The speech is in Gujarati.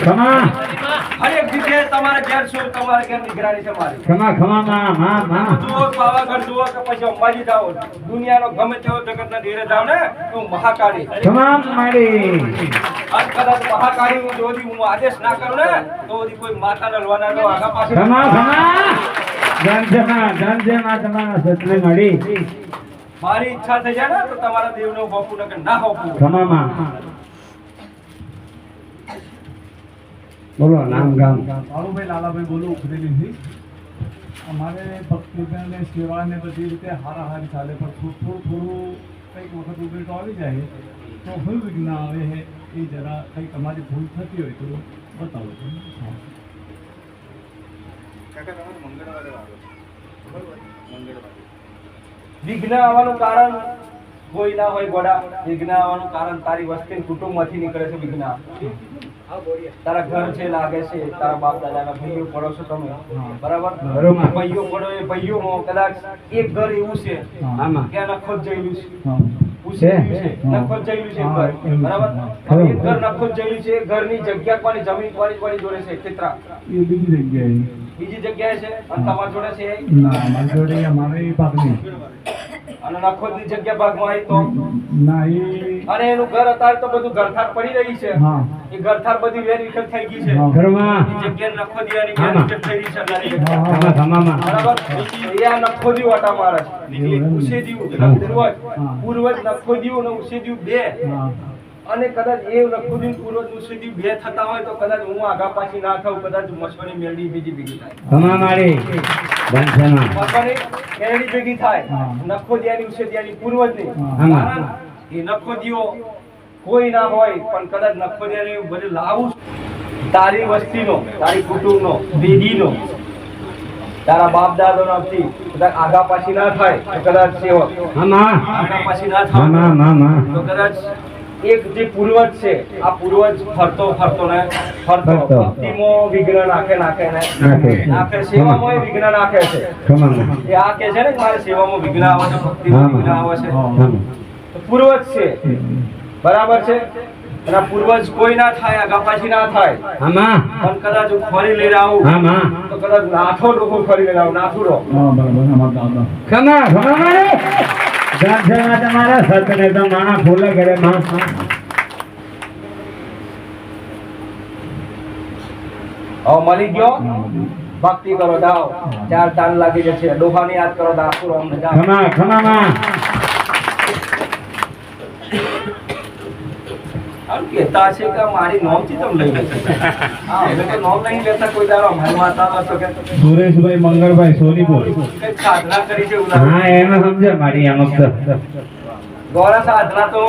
ખમા. અરે જગ્યાએ તમારે ઘેર શું? તમારે ઘેર નિગરાની છે મારી. ખમા ખમા માં માં માં. જુઓ પાવાગઢ જુઓ કે પછી અંબાજી જાઓ. દુનિયાનો ગમે તેવો જગતના ધીરે જાવ ને તો મહાકાળી. ખમા મારી. આજ કદાચ મહાકાળી હું જોદી હું આદેશ ના કરું ને તો કોઈ માતા નલવાના નો આગા પાસે ખમા ખમા. ધન છે માં ધન છે માં તમારા સત્રે મળી મારી ઈચ્છા થઈ જાય ને તો તમારા દેવને હોપું ને કે ના હોપું. ખમા માં. બોલો નામ ગામ. ભાઈ લાલાભાઈ બોલું ઉખરેલીથી અમારે ભક્તિભાઈ ને સેવા ને બધી રીતે હારાહારી ચાલે પણ થોડું થોડું થોડું કંઈક વખત ઉભેટો આવી જાય. તો ભૂલ વિઘ્ન આવે છે એ જરા કંઈક તમારી ભૂલ થતી હોય તો બતાવો. વિઘ્ન આવવાનું કારણ કોઈ ના હોય ગોડા. વિઘ્ન આવવાનું કારણ તારી વસ્તી કુટુંબમાંથી નીકળે છે વિઘ્ન. તારા ઘર છે લાગે છે તારા બાપ દાદાના ભાઈઓ પડો છો તમે. બરાબર? ભાઈઓ પડો એ ભાઈઓમાં કદાચ એક ઘર એવું છે કે નખો જ જયેલું છે? નખો જ જયેલું છે એક હા, ઘર. એવું. બરાબર? એક ઘર નખો જ જયેલું છે ઘરની જગ્યા કોની જમીન કોની કોની જોડે છે? ખેતરા. એ બીજી જગ્યાએ. બીજી જગ્યાએ છે? અને તમારી જોડે છે? ના મારી જોડે અમારે પાકની. અને નખોદની જગ્યા ભાગમાં આવી તો? નહીં અને એનું ઘર અત્યારે તો બધું ઘરથાર પડી રહી છે. એ ઘરથાર બધી વેર વિખેર થઈ ગઈ છે. ઘરમાં જગ્યા નખો દીવાની વેર. વિખેર થઈ ગઈ છે. ખમા ખમા બરાબર? એ આ નખોદી વાટા મારે છે. ઉછેદિયું હા. પૂર્વજ. પૂર્વજ નખોદિયું અને દીવ બે અને કદાચ એ નખોદી પૂર્વજ ઉછેદિયું બે થતા હોય તો કદાચ હું આગા પાછી ના થાઉં કદાચ મસવાની મેળવી બીજી બીજી થાય. ખમા માડી ધન છે માં મસવાની મેળવી ભેગી થાય નખોદિયાની ઉછેદિયાની પૂર્વજની એ નખોદીઓ કોઈ ના હોય પણ કદાચ નખોદિયાને બધે લાવું તારી વસ્તીનો તારી કુટુંબનો પેઢીનો તારા બાપ દાદો નથી કદાચ આગા પાછી ના થાય કદાચ સેવક. આગા પાછી ના થાય તો કદાચ એક જે પૂર્વજ છે આ પૂર્વજ ફરતો ફરતો ને ફરતો. ભક્તિમાં વિઘ્ન નાખે નાખે ને નાખે. સેવામાં વિઘ્ન નાખે છે. એ આ કે છે ને મારે સેવામાં વિઘ્ન આવે છે ભક્તિમાં વિઘ્ન આવે છે. પૂર્વજ છે. બરાબર છે? અને પૂર્વજ કોઈ ના થાય આગા પાછી ના થાય. આમાં. પણ કદાચ હું ફરી લઈ આવું. આમાં. તો કદાચ નાથો લોકો ફરી લઈ આવું નાથુડો હા બરાબર. અમારા ખમા ખમા છે માં તમારા સતને તો માણા ફૂલે કરે માં હવે મળી ગયો? ભક્તિ કરો જાઓ. ચાર તાન લાગી જશે. ડોહાની યાદ કરો દાસુ અમને ખમા ખમા માં કહેતા છે કે મારી નોમથી તમે લઈ હા અમે તો નોમ નહીં લેતા કોઈ દારો માતા હતો કે સુરેશભાઈ મંગળભાઈ સોનીપુર. સાધના કરી છે હા એમ સમજે મારી તો ગૌરા સાધના તો